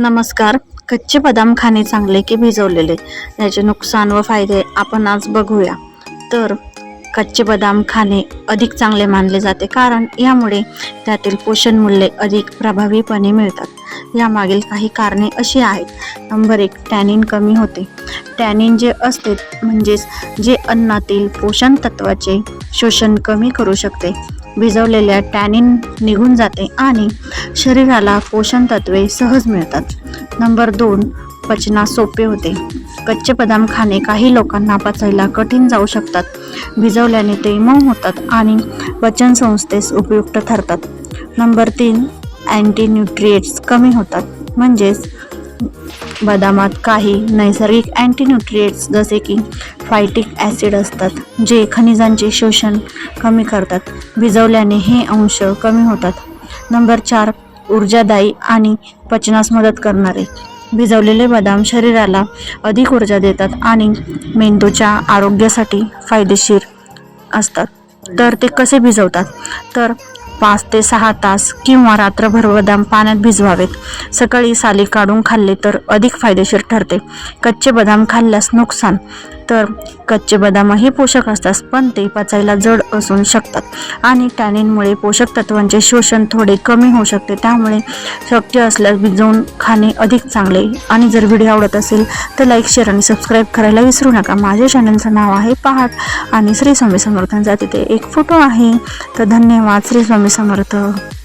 नमस्कार. कच्चे बदाम खाणे चांगले की भिजवलेले? याचे नुकसान व फायदे आपण आज बघूया. तर कच्चे बदाम खाणे अधिक चांगले मानले जाते कारण यामुळे त्यातील पोषण मूल्ये अधिक प्रभावीपणे मिळतात. यामागील काही कारणे अशी आहेत. नंबर एक टॅनिन कमी होते. टॅनिन जे असते म्हणजेच जे अन्नातील पोषण तत्वाचे शोषण कमी करू शकते. भिजवलेल्या टॅनिन निघून जाते आणि शरीराला पोषण तत्वे सहज मिळतात. नंबर दोन पचना सोपे होते. कच्चे बदाम खाणे काही लोकांना पचायला कठीण जाऊ शकतात. भिजवल्याने ते मऊ होतात आणि पचन संस्थेस उपयुक्त ठरतात. नंबर तीन अँटी न्यूट्रिएट्स कमी होतात. म्हणजेच बदामात काही नैसर्गिक अँटीन्यूट्रिएट्स जसे की फायटिक ॲसिड असतात जे खनिजांचे शोषण कमी करतात. भिजवल्याने हे अंश कमी होतात. नंबर चार ऊर्जादायी आणि पचनास मदत करणारे. भिजवलेले बदाम शरीराला अधिक ऊर्जा देतात आणि मेंदूच्या आरोग्यासाठी फायदेशीर असतात. तर ते कसे भिजवतात तर पाच ते सहा तास किंवा रात्रभर बदाम पाण्यात भिजवावेत. सकाळी साली काढून खाल्ले तर अधिक फायदेशीर ठरते. कच्चे बदाम खाल्ल्यास नुकसान. तर कच्चे बदामही पोषक असतात पण ते पचायला जड असू शकतात. आणि टॅनिनमुळे पोषक तत्वांचे शोषण थोडे कमी होऊ शकते. त्यामुळे शक्य असल्यास भिजवून खाणे अधिक चांगले. आणि जर व्हिडिओ आवडत असेल तर लाईक शेअर आणि सबस्क्राईब करायला विसरू नका. माझ्या चॅनलचं नाव आहे पहाट आणि श्री स्वामी समर्थांचा तिथे एक फोटो आहे. तर धन्यवाद. श्री स्वामी स्वामी समर्थ.